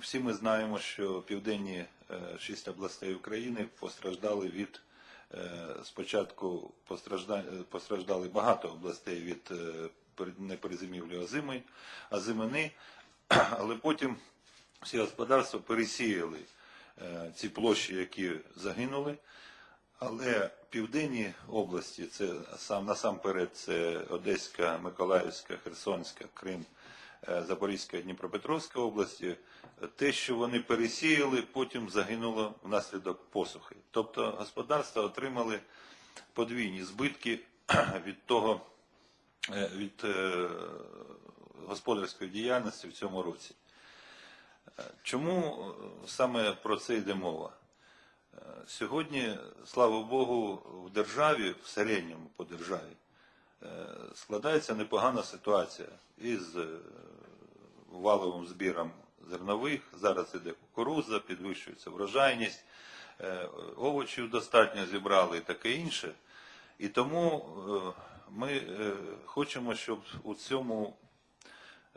всі ми знаємо, що південні е, шість областей України постраждали від е, спочатку постраждали багато областей від е, пер- неперезимівлі озими, озимини, але потім всі господарства пересіяли ці площі, які загинули. Але південні області, це сам насамперед це Одеська, Миколаївська, Херсонська, Крим, е, Запорізька і Дніпропетровська області, те, що вони пересіяли, потім загинуло внаслідок посухи. Тобто господарства отримали подвійні збитки від того, е, від е, господарської діяльності в цьому році. Чому саме про це йде мова? Сьогодні, слава Богу, в державі, в середньому по державі, складається непогана ситуація із е, валовим збіром зернових. Зараз іде кукурудза, підвищується врожайність, е, овочів достатньо зібрали і таке інше. І тому е, ми е, хочемо, щоб у цьому,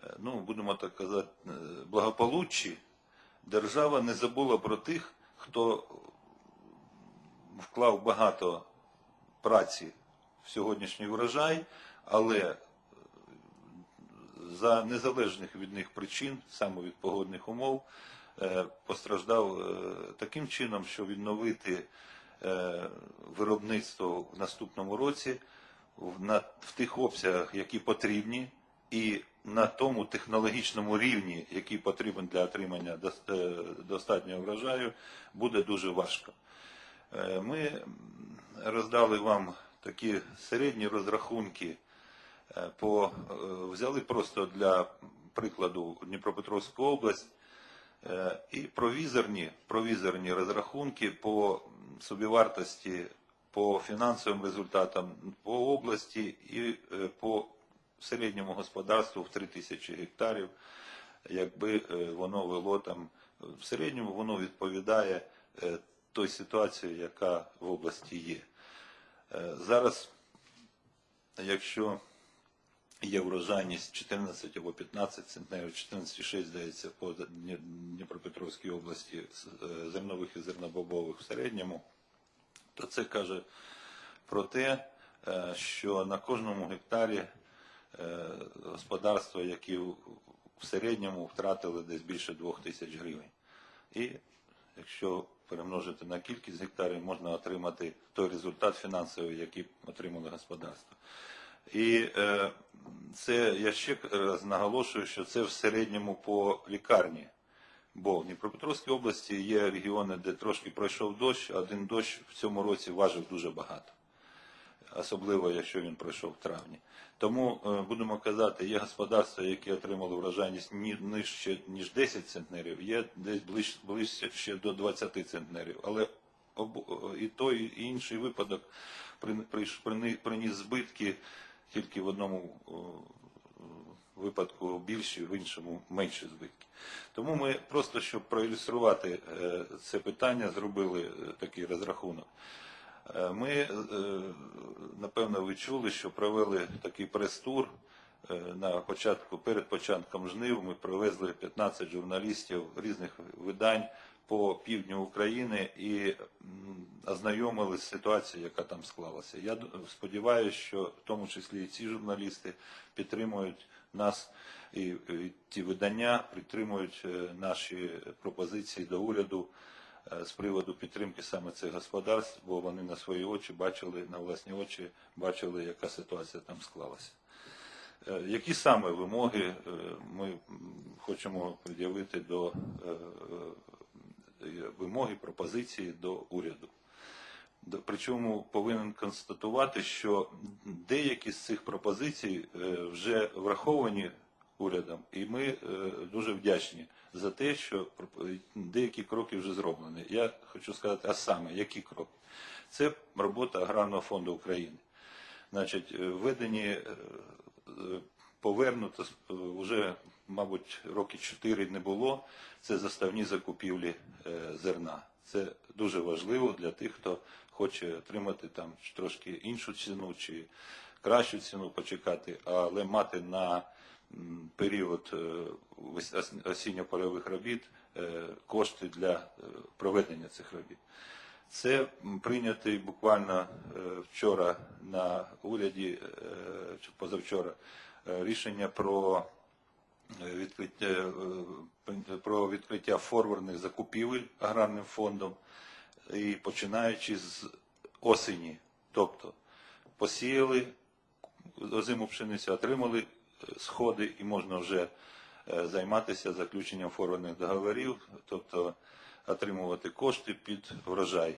е, ну, будемо так казати, е, благополуччі держава не забула про тих, хто вклав багато праці сьогоднішній врожай, але е, за незалежних від них причин, саме від погодних умов, е, постраждав е, таким чином, що відновити виробництво в наступному році в, тих обсягах, які потрібні, і на тому технологічному рівні, який потрібен для отримання достатнього врожаю, буде дуже важко. Ми роздали вам такі середні розрахунки. е, По, е, взяли просто для прикладу Дніпропетровську область е, і провізорні, провізорні розрахунки по собівартості, по фінансовим результатам по області і по середньому господарству в 3 тисячі гектарів, якби воно вело там, в середньому воно відповідає той ситуації, яка в області є. Е, Зараз, якщо є врожайність 14 або 15 центнерів, 14,6, здається, по Дніпропетровській області е, зернових і зернобобових в середньому, то це каже про те, е, що на кожному гектарі господарства, які в середньому втратили десь більше 2 тисяч гривень. І якщо перемножити на кількість гектарів, можна отримати той результат фінансовий, який отримали господарство. І е, це я ще раз наголошую, що це в середньому по лікарні. Бо в Дніпропетровській області є регіони, де трошки пройшов дощ, один дощ в цьому році важив дуже багато. Особливо, якщо він пройшов в травні. Тому е, будемо казати, є господарства, які отримали врожайність ні- нижче, ніж 10 центнерів, є десь ближче, ближче до 20 центнерів. Але і той, і інший випадок приніс збитки тільки в одному випадку більші, в іншому менші збитки. Тому ми просто, щоб проілюструвати е, це питання, зробили е, такий розрахунок. Е, Ми, е, напевно, ви чули, що провели такий прес-тур е, на початку, перед початком жнив. Ми привезли 15 журналістів різних видань по півдню України і ознайомили з ситуацією, яка там склалася. Я сподіваюся, що в тому числі і ці журналісти підтримують нас і, ті видання підтримують наші пропозиції до уряду з приводу підтримки саме цих господарств, бо вони на свої очі бачили, на власні очі бачили, яка ситуація там склалася. Е, Які саме вимоги е, ми хочемо пред'явити до е, е, вимоги, пропозиції до уряду? Причому повинен констатувати, що деякі з цих пропозицій е, вже враховані урядом, і ми е, дуже вдячні за те, що деякі кроки вже зроблені. Я хочу сказати, а саме які кроки? Це робота Аграрного фонду України. Значить, е, введені е, повернуто вже, мабуть, роки чотири не було. Це заставні закупівлі зерна. Це дуже важливо для тих, хто хоче отримати там трошки іншу ціну чи кращу ціну почекати, але мати на період е, осінньо-польових робіт е, кошти для е, проведення цих робіт. Це прийнятий буквально вчора на уряді чи позавчора рішення про відкриття, про відкриття форвардних закупівель аграрним фондом і починаючи з осені, тобто посіяли озиму пшеницю, отримали сходи і можна вже е, займатися заключенням форвардних договорів, тобто отримувати кошти під врожай.